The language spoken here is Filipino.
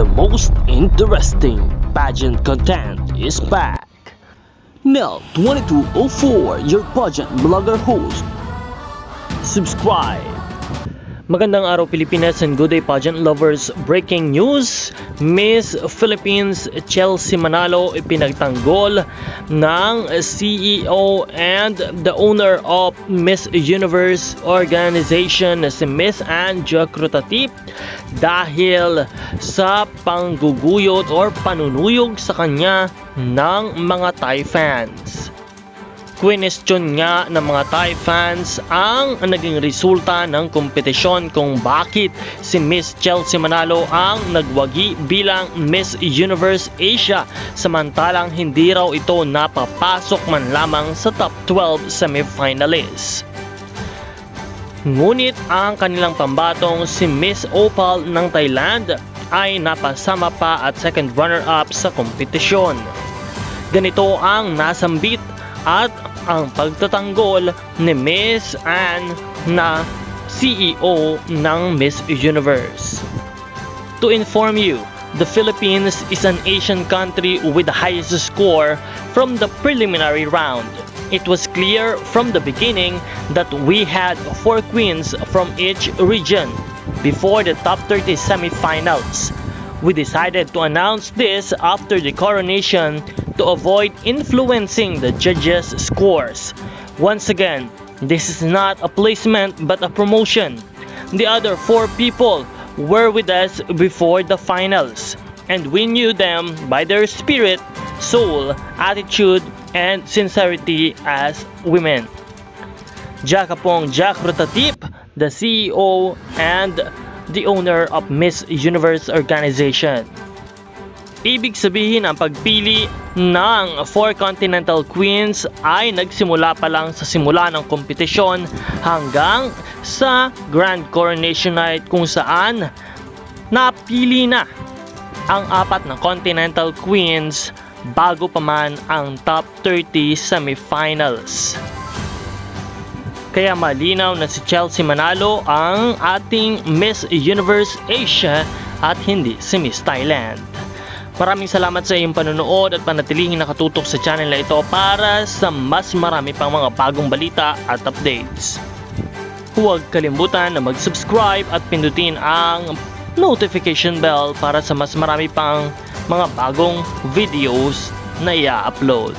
the most interesting pageant content is back. Mel 2204, your pageant blogger host. Subscribe. Magandang araw Pilipinas and good day pageant lovers. Breaking news, Miss Philippines Chelsea Manalo ipinagtanggol ng CEO and the owner of Miss Universe organization na si Miss Anja Crutatip dahil sa pangguguyot or panunuyog sa kanya ng mga Thai fans. Question nga ng mga Thai fans ang naging resulta ng kompetisyon kung bakit si Miss Chelsea Manalo ang nagwagi bilang Miss Universe Asia samantalang hindi raw ito napapasok man lamang sa top 12 semifinalists. Ngunit ang kanilang pambatong si Miss Opal ng Thailand ay napasama pa at second runner-up sa kompetisyon. Ganito ang nasambit at ang pagtatanggol ni Miss Anne na CEO ng Miss Universe. To inform you, the Philippines is an Asian country with the highest score from the preliminary round. It was clear from the beginning that we had four queens from each region before the top 30 semifinals. We decided to announce this after the coronation to avoid influencing the judges' scores. Once again, this is not a placement but a promotion. The other four people were with us before the finals, and we knew them by their spirit, soul, attitude, and sincerity as women. Jakapong Jack Rotatip, the CEO and the owner of Miss Universe organization. Ibig sabihin ang pagpili ng four continental queens ay nagsimula pa lang sa simula ng kompetisyon hanggang sa Grand Coronation Night kung saan napili na ang apat na continental queens bago pa man ang top 30 semifinals. Kaya malinaw na si Chelsea Manalo ang ating Miss Universe Asia at hindi si Miss Thailand. Maraming salamat sa iyong panonood at panatilihing nakatutok sa channel na ito para sa mas marami pang mga bagong balita at updates. Huwag kalimutan na mag-subscribe at pindutin ang notification bell para sa mas marami pang mga bagong videos na i-upload.